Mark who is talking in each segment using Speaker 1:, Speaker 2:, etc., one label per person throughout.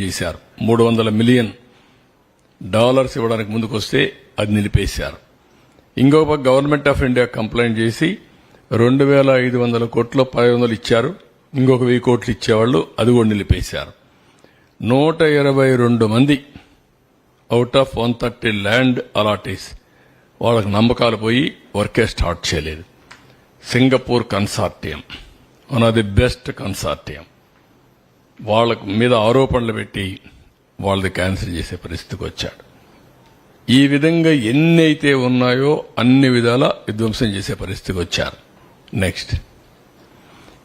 Speaker 1: చేశారు. మూడు వందల మిలియన్ డాలర్స్ ఇవ్వడానికి ముందుకొస్తే అది నిలిపేశారు. ఇంకొక గవర్నమెంట్ ఆఫ్ ఇండియా కంప్లైంట్ చేసి రెండు వేల ఐదు వందల కోట్లు పది వందలు ఇచ్చారు. ఇంకొక వెయ్యి కోట్లు ఇచ్చేవాళ్ళు అది కూడా నిలిపేశారు. నూట ఇరవై రెండు మంది out of one thirty land allottees వాళ్ళకి నమ్మకాలు పోయి వర్కే స్టార్ట్ చేయలేదు. Singapore consortium one of the best consortium. వాళ్ళ మీద ఆరోపణలు పెట్టి వాళ్ళది క్యాన్సిల్ చేసే పరిస్థితికి వచ్చాడు. ఈ విధంగా ఎన్ని అయితే ఉన్నాయో అన్ని విధాల విధ్వంసం చేసే పరిస్థితికి వచ్చారు. నెక్స్ట్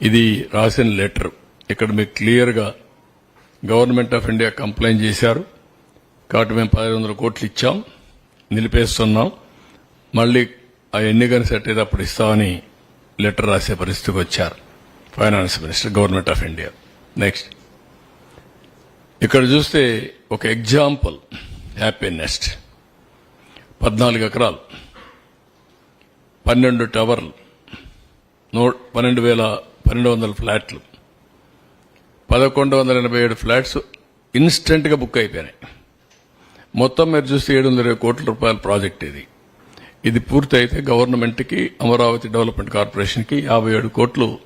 Speaker 1: ఇది రాసిన లెటర్. ఇక్కడ మీకు క్లియర్గా గవర్నమెంట్ ఆఫ్ ఇండియా కంప్లైంట్ చేశారు. కాబట్టి మేము పదిహేను వందల కోట్లు ఇచ్చాం. నిలిపేస్తున్నాం. మళ్ళీ ఆ ఎన్నికని సెట్ అయ్యేటప్పుడు ఇస్తామని లెటర్ రాసే పరిస్థితికి వచ్చారు. Finance minister government of India next ఇక్కడ చూస్తే ఒక ఎగ్జాంపుల్ హ్యాపీ నెస్ట్ పద్నాలుగు ఎకరాలు పన్నెండు టవర్లు నూ పన్నెండు వేల పన్నెండు వందల ఫ్లాట్లు. పదకొండు వందల ఎనభై ఏడు ఫ్లాట్స్ ఇన్స్టెంట్గా బుక్ అయిపోయినాయి. మొత్తం మీరు చూస్తే ఏడు వందల ఇరవై కోట్ల రూపాయల ప్రాజెక్ట్ ఇది. ఇది పూర్తి అయితే గవర్నమెంట్కి అమరావతి డెవలప్మెంట్ కార్పొరేషన్కి యాభై ఏడు కోట్లు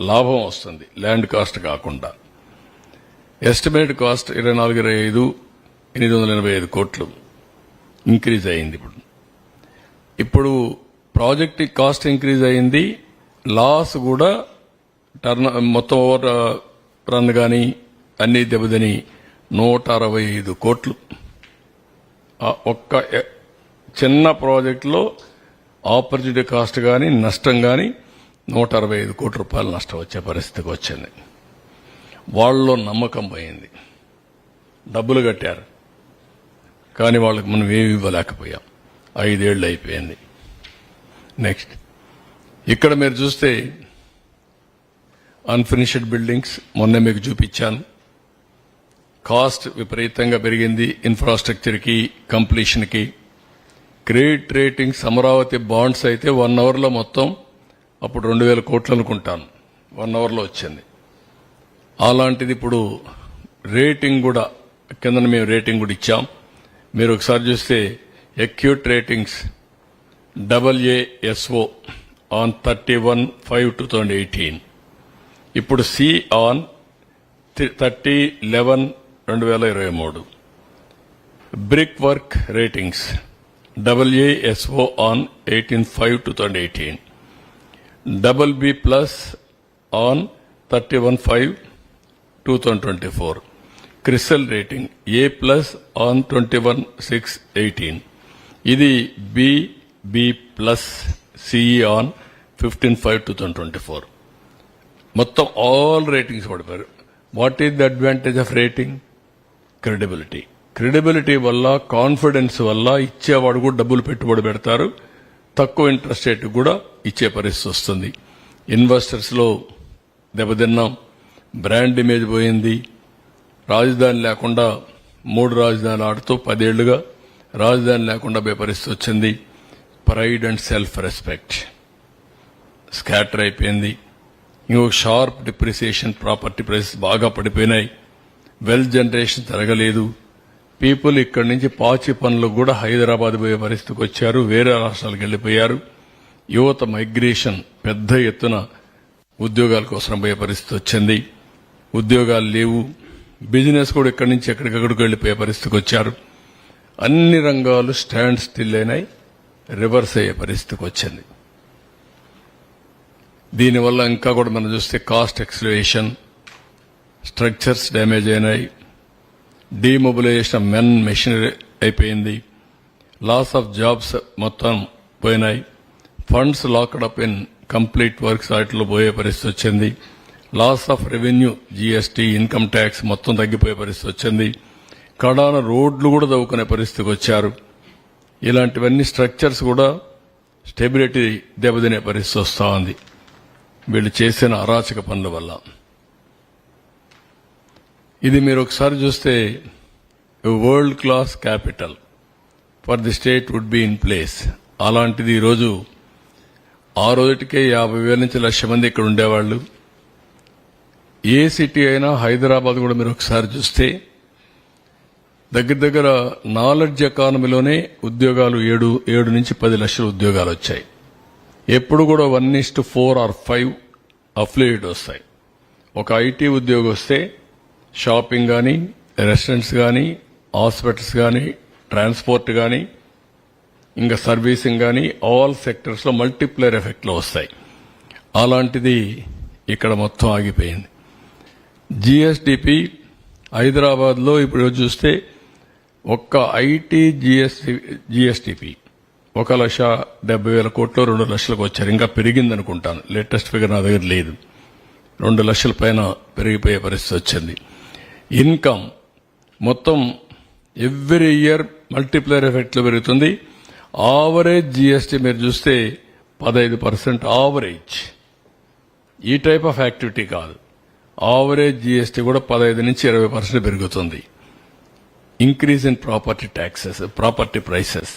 Speaker 1: లాభం వస్తుంది ల్యాండ్ కాస్ట్ కాకుండా. ఎస్టిమేటెడ్ కాస్ట్ ఇరవై నాలుగు ఇరవై ఐదు ఎనిమిది వందల ఎనభై ఐదు కోట్లు ఇంక్రీజ్ అయింది ఇప్పుడు. ఇప్పుడు ప్రాజెక్ట్ కాస్ట్ ఇంక్రీజ్ అయింది లాస్ కూడా టర్న్ మొత్తం ఓవర్ రన్ కానీ అన్ని దెబ్బతిని నూట అరవై ఐదు కోట్లు. ఆ ఒక్క చిన్న ప్రాజెక్టులో ఆపర్చునిటీ కాస్ట్ కానీ నష్టం కానీ నూట అరవై ఐదు కోట్ల రూపాయలు నష్టం వచ్చే పరిస్థితికి వచ్చింది. వాళ్ళలో నమ్మకం పోయింది. డబ్బులు కట్టారు. కానీ వాళ్ళకి మనం ఏమి ఇవ్వలేకపోయాం. ఐదేళ్ళు అయిపోయింది. నెక్స్ట్. ఇక్కడ మీరు చూస్తే అన్ఫినిష్డ్ బిల్డింగ్స్ మొన్న మీకు చూపించాను. కాస్ట్ విపరీతంగా పెరిగింది. ఇన్ఫ్రాస్ట్రక్చర్కి కంప్లీషన్కి క్రెడిట్ రేటింగ్స్ అమరావతి బాండ్స్ అయితే వన్ అవర్లో మొత్తం అప్పుడు రెండు వేల కోట్లు అనుకుంటాను. వన్ అవర్లో వచ్చింది. అలాంటిది ఇప్పుడు రేటింగ్ కూడా కింద మేము రేటింగ్ కూడా ఇచ్చాం. మీరు ఒకసారి చూస్తే Acuite ratings WASO on thirty one five two thousand eighteen ఇప్పుడు సి ఆన్ థర్టీ లెవెన్ రెండు వేల ఇరవై మూడు. Brick work ratings WASO on eighteen five two thousand eighteen double B plus on thirty one five two thousand twenty four Crisil rating A plus on twenty one six eighteen ఇది B B plus CE on fifteen five two thousand twenty four మొత్తం all ratings పడిపోయారు. What is the advantage of rating credibility credibility వల్ల confidence వల్ల ఇచ్చేవాడు కూడా డబ్బులు పెట్టుబడి పెడతారు. తక్కువ ఇంట్రెస్ట్ రేట్ కూడా ఇచ్చే పరిస్థితి వస్తుంది. ఇన్వెస్టర్స్లో దెబ్బతిన్నాం. బ్రాండ్ ఇమేజ్ పోయింది. రాజధాని లేకుండా మూడు రాజధానులు ఆడుతూ పదేళ్ళుగా రాజధాని లేకుండా పోయే పరిస్థితి వచ్చింది. Pride and self respect. Scatter అయిపోయింది. ఇంకొక షార్ప్ డిప్రిసియేషన్ ప్రాపర్టీ ప్రైసెస్ బాగా పడిపోయినాయి. వెల్త్ జనరేషన్ జరగలేదు పీపుల్ ఇక్కడి నుంచి పాచి పనులు కూడా హైదరాబాద్ పోయే పరిస్థితికి వచ్చారు. వేరే రాష్ట్రాలకు వెళ్ళిపోయారు. యువత మైగ్రేషన్ పెద్ద ఎత్తున ఉద్యోగాల కోసం పోయే పరిస్థితి వచ్చింది. ఉద్యోగాలు లేవు. బిజినెస్ కూడా ఇక్కడి నుంచి ఎక్కడికక్కడికి వెళ్ళిపోయే పరిస్థితికి వచ్చారు. అన్ని రంగాలు స్టాండ్ స్టిల్ అయినాయి. రివర్స్ అయ్యే పరిస్థితికి వచ్చింది. దీనివల్ల ఇంకా కూడా మనం చూస్తే కాస్ట్ ఎక్స్లేషన్ స్ట్రక్చర్స్ డ్యామేజ్ అయినాయి. డీమొబిలైజేషన్ మెన్ మెషినరీ అయిపోయింది. లాస్ ఆఫ్ జాబ్స్ మొత్తం పోయినాయి. Funds locked up in complete works వాటిలో పోయే పరిస్థితి వచ్చింది. Loss of revenue GST income tax మొత్తం తగ్గిపోయే పరిస్థితి వచ్చింది. కడాన రోడ్లు కూడా తవ్వుకునే పరిస్థితికి వచ్చారు. ఇలాంటివన్నీ స్ట్రక్చర్స్ కూడా స్టెబిలిటీ దెబ్బతినే పరిస్థితి వస్తూ ఉంది. వీళ్ళు చేసిన అరాచక పనుల వల్ల. ఇది మీరు ఒకసారి చూస్తే world class capital for the state would be in place అలాంటిది ఈరోజు ఆ రోజుటికే యాభై వేల నుంచి లక్ష మంది ఇక్కడ ఉండేవాళ్ళు. ఏ సిటీ అయినా హైదరాబాద్ కూడా మీరు ఒకసారి చూస్తే దగ్గర దగ్గర నాలెడ్జ్ ఎకానమీలోనే ఉద్యోగాలు ఏడు ఏడు నుంచి పది లక్షల ఉద్యోగాలు వచ్చాయి. ఎప్పుడు కూడా one is to four or five affiliate వస్తాయి. ఒక ఐటీ ఉద్యోగం వస్తే షాపింగ్ కానీ రెస్టారెంట్స్ కానీ హాస్పిటల్స్ కానీ ట్రాన్స్పోర్ట్ కానీ ఇంకా సర్వీసింగ్ కానీ ఆల్ సెక్టర్స్లో మల్టిప్లేయర్ ఎఫెక్ట్లో వస్తాయి. అలాంటిది ఇక్కడ మొత్తం ఆగిపోయింది. జిఎస్డిపి హైదరాబాద్లో ఇప్పుడు చూస్తే ఒక్క ఐటీ జిఎస్టి జిఎస్టిపి ఒక లక్ష డెబ్బై వేల కోట్లు రెండు లక్షలకు వచ్చారు. ఇంకా పెరిగింది అనుకుంటాను లేటెస్ట్ ఫిగర్ నా దగ్గర లేదు. రెండు లక్షల పైన పెరిగిపోయే పరిస్థితి వచ్చింది. ఇన్కమ్ మొత్తం ఎవ్రీ ఇయర్ మల్టిప్లైర్ ఎఫెక్ట్లో పెరుగుతుంది. ఆవరేజ్ జిఎస్టీ మీరు చూస్తే పదహైదు పర్సెంట్ ఆవరేజ్. ఈ టైప్ ఆఫ్ యాక్టివిటీ కాదు. ఆవరేజ్ జీఎస్టీ కూడా పదహైదు నుంచి ఇరవై పర్సెంట్ పెరుగుతుంది. Increase in property taxes property prices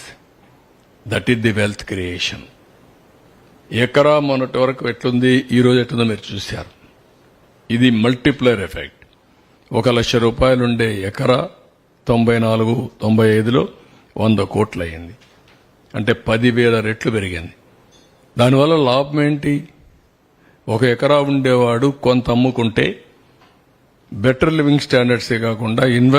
Speaker 1: that is the wealth creation ఎకరా మొన్నటి వరకు ఎట్లుంది? ఈ రోజు ఎట్లుందో మీరు చూశారు. ఇది మల్టిప్లైర్ ఎఫెక్ట్ ఒక లక్ష రూపాయలుండే ఎకరా తొంభై నాలుగు తొంభై ఐదులో వంద కోట్లు అయింది అంటే పదివేల రెట్లు పెరిగింది. దానివల్ల లాభం ఏంటి? ఒక ఎకరా ఉండేవాడు కొంత అమ్ముకుంటే బెటర్ లివింగ్ స్టాండర్డ్సే కాకుండా ఇన్వెస్ట్